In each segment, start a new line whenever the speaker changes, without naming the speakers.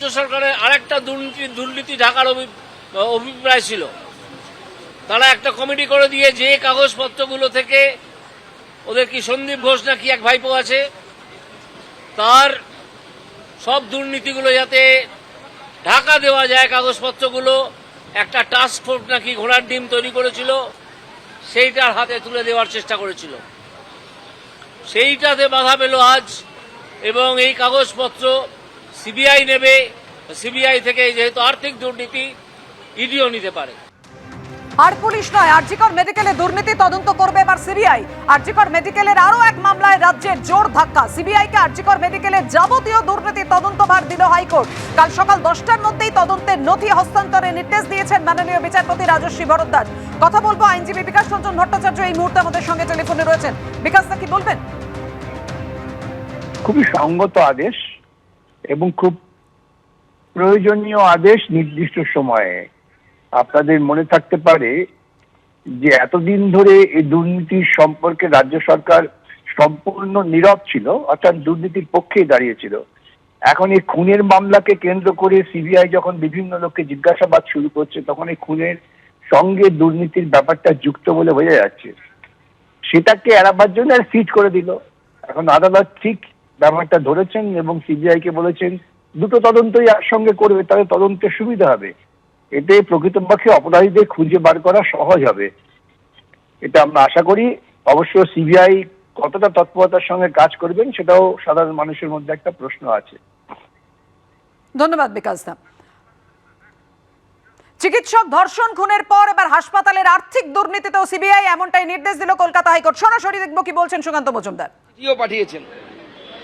রাজ্য সরকারের আরেকটা দুর্নীতি দুর্নীতি ঢাকার অভি- অভিপ্রায় ছিল। তারা একটা কমিটি করে দিয়ে যে কাগজপত্রগুলো থেকে ওদের কি সন্দীপ ঘোষ না কি এক ভাইপো আছে, তার সব দুর্নীতিগুলো যাতে ঢাকা দেওয়া যায়, কাগজপত্রগুলো, একটা টাস্ক ফোর্স নাকি ঘোড়ার ডিম তৈরি করেছিল, সেইটার হাতে তুলে দেওয়ার চেষ্টা করেছিল। সেইটাতে বাধা পেল আজ এবং এই কাগজপত্র সিবিআই নেবে সিবিআই থেকে যেহেতু আর্থিক দুর্নীতি ইডিও নিতে পারে।
আর পুলিশ নয় আরজিকর মেডিকেলে দুর্নীতি তদন্ত করবে এবার সিবিআই। আরজিকর মেডিকেলের আরও এক মামলায় রাজ্যের জোর ধাক্কা। সিবিআই কে আরজিকর মেডিকেলের যাবতীয় দুর্নীতি তদন্তভার দিল হাইকোর্ট। কাল সকাল দশটার মধ্যেই তদন্তের নথি হস্তান্তরের নির্দেশ দিয়েছেন মাননীয় বিচারপতি রাজস্বী ভরদ্বাজ কথা বলব আইনজীবী বিকাশ রঞ্জন ভট্টাচার্য এই মুহূর্তে আমাদের সঙ্গে টেলিফোনে রয়েছেন। বিকাশ দা কি বলবেন?
খুবই সঙ্গত আদেশ। এবং খুব প্রয়োজনীয় আদেশ নির্দিষ্ট সময়ে। আপনাদের মনে থাকতে পারে যে এতদিন ধরে এই দুর্নীতির সম্পর্কে রাজ্য সরকার সম্পূর্ণ নীরব ছিল, অর্থাৎ দুর্নীতির পক্ষেই দাঁড়িয়েছিল। এখন এই খুনের মামলাকে কেন্দ্র করে সিবিআই যখন বিভিন্ন লোককে জিজ্ঞাসাবাদ শুরু করছে, তখন এই খুনের সঙ্গে দুর্নীতির ব্যাপারটা যুক্ত বলে বোঝা যাচ্ছে। সেটাকে এড়াবার জন্য আর সিট করে দিল। এখন আদালত ঠিক ব্যাপারটা ধরেছেন এবং সিবিআই কে বলেছেন দুটো তদন্তই একসঙ্গে করবে তাহলে তদন্তের সুবিধা হবে। এতে প্রকৃতপক্ষে অপরাধীদের খুঁজে বার করা সহজ হবে। এটা আমরা আশা করি। অবশ্য সিবিআই কতটা তৎপরতার সঙ্গে কাজ করবেন সেটাও সাধারণ মানুষের মধ্যে একটা প্রশ্ন আছে।
ধন্যবাদ বিকাশ দা। চিকিৎসক ধর্ষণ খুনের পর এবার হাসপাতালের আর্থিক দুর্নীতিতেও সিবিআই এমনটাই নির্দেশ দিল কলকাতা হাইকোর্ট। সরাসরি দেখব কি বলছেন সুকান্ত মজুমদার।
পাঠিয়েছেন।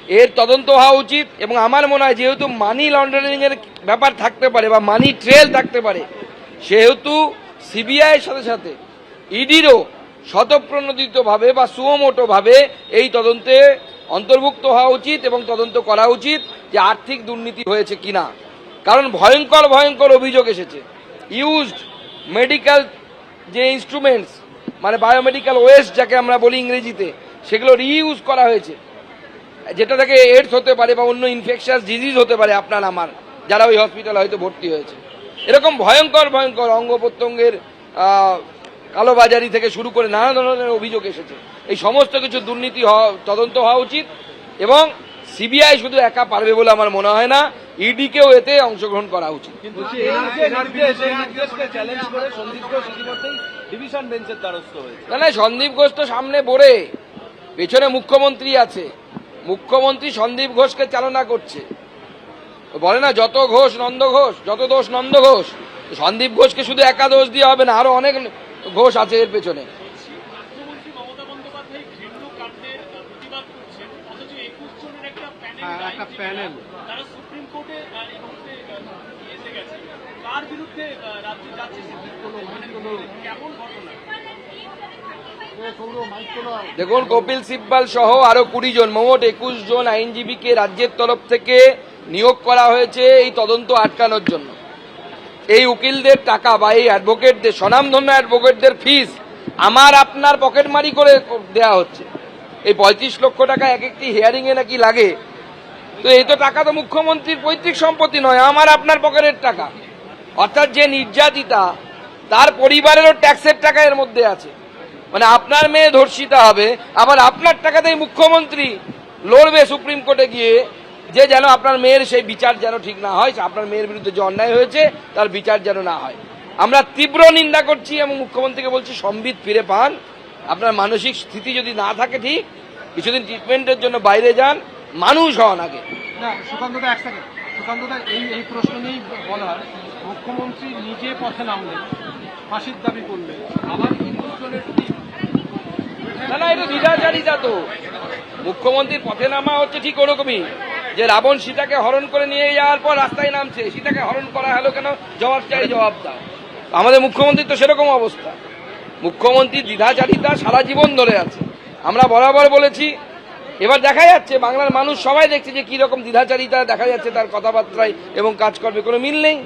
এর তদন্ত হওয়া উচিত এবং আমার মনে হয় যেহেতু মানি লন্ডারিং এর ব্যাপার থাকতে পারে বা মানি ট্রেল থাকতে পারে, সেহেতু সিবিআই এর সাথে সাথে ইডিরও শতপ্রণোদিতভাবে বা সুমোটোভাবে এই তদন্তে অন্তর্ভুক্ত হওয়া উচিত এবং তদন্ত করা উচিত যে আর্থিক দুর্নীতি হয়েছে কিনা। কারণ ভয়ঙ্কর ভয়ঙ্কর অভিযোগ এসেছে। ইউজড মেডিকেল যে ইনস্ট্রুমেন্টস মানে বায়োমেডিক্যাল ওয়েস্ট যাকে আমরা বলি ইংরেজিতে, সেগুলো রিইউজ করা হয়েছে। যেটা থেকে এডস হতে পারে বা অন্য ইনফেকশাস ডিজিজ হতে পারে আপনার আমার যারা ওই হসপিটালে হয়তো ভর্তি হয়েছে। এরকম ভয়ঙ্কর ভয়ঙ্কর অঙ্গ প্রত্যঙ্গের কালোবাজারি থেকে শুরু করে নানা ধরনের অভিযোগ এসেছে। এই সমস্ত কিছু দুর্নীতি হওয়া তদন্ত হওয়া উচিত এবং সিবিআই শুধু একা পারবে বলে আমার মনে হয় না ইডিকেও এতে অংশগ্রহণ করা উচিত। না না সন্দীপ ঘোষ তো সামনে বড়ে পেছনে মুখ্যমন্ত্রী আছে। মুখ্যমন্ত্রী সন্দীপ ঘোষকে চালনা করছে। বলে না যত ঘোষ নন্দ ঘোষ যত দোষ নন্দ ঘোষ সন্দীপ ঘোষকে শুধু একা দোষ দিয়ে হবে না আরও অনেক ঘোষ আছে এর পেছনে।
মুখ্যমন্ত্রী মমতা বন্দ্যোপাধ্যায় ঘৃণ্য কাণ্ডের প্রতিবাদ করছেন অথচ একুশ জনের একটা প্যানেল
হ্যাঁ, একটা প্যানেল।
তারা সুপ্রিম কোর্টে আহ, এই মুহূর্তে আহ, এসে গেছে। কার বিরুদ্ধে আহ, যাচ্ছে সুপ্রিম কোর্ট? মানে কেমন ঘটনা?
দেখুন, কপিল সিব্বাল সহ আরও কুড়ি জন, মোট একুশ জন আইনজীবীকে রাজ্যের তরফ থেকে নিয়োগ করা হয়েছে এই তদন্ত আটকানোর জন্য। এই উকিলদের টাকা বা এই অ্যাডভোকেটদের, স্বনামধন্য অ্যাডভোকেটদের ফিস আমার আপনার পকেটমারি করে দেয়া হচ্ছে। এই পঁয়ত্রিশ লক্ষ টাকা এক একটি হিয়ারিং এ নাকি লাগে। তো এই তো টাকা তো মুখ্যমন্ত্রীর পৈতৃক সম্পত্তি নয়, আমার আপনার পকেটের টাকা। অর্থাৎ যে নির্যাতিতা, তার পরিবারেরও ট্যাক্সের টাকা এর মধ্যে আছে। মানে আপনার মেয়ে ধর্ষিতা হবে, আবার আপনার টাকাতেই মুখ্যমন্ত্রী লড়বে সুপ্রিম কোর্টে গিয়ে, যে যেন আপনার মেয়ের সেই বিচার যেন ঠিক না হয়, আপনার মেয়ের বিরুদ্ধে যে অন্যায় হয়েছে, তার বিচার যেন না হয়। আমরা তীব্র নিন্দা করছি এবং মুখ্যমন্ত্রীকে বলছি, সম্বিত ফিরে পান। আপনার মানসিক স্থিতি যদি না থাকে ঠিক, কিছুদিন ট্রিটমেন্টের জন্য বাইরে যান, মানুষ হন আগে।
মুখ্যমন্ত্রী নিজে পথে নামলেন, ফাঁসির দাবি করলেন, আবার একুশ জনের টিম
না না, এটা দ্বিধাচারিতা তো মুখ্যমন্ত্রীর পথে নামা হচ্ছে ঠিক ওরকমই। যে রাবণ সীতাকে হরণ করে নিয়ে যাওয়ার পর রাস্তায় নামছে। সীতাকে হরণ করা হলো কেন? জবাব চাই, জবাব দাও। আমাদের মুখ্যমন্ত্রীর তো সেরকম অবস্থা। মুখ্যমন্ত্রী দ্বিধাচারিতা সারা জীবন ধরে আছে। আমরা বরাবর বলেছি, এবার দেখা যাচ্ছে বাংলার মানুষ সবাই দেখছে যে কি রকম দ্বিধাচারিতা দেখা যাচ্ছে তার কথাবার্তায় এবং কাজকর্মে। কোনো মিল নেই।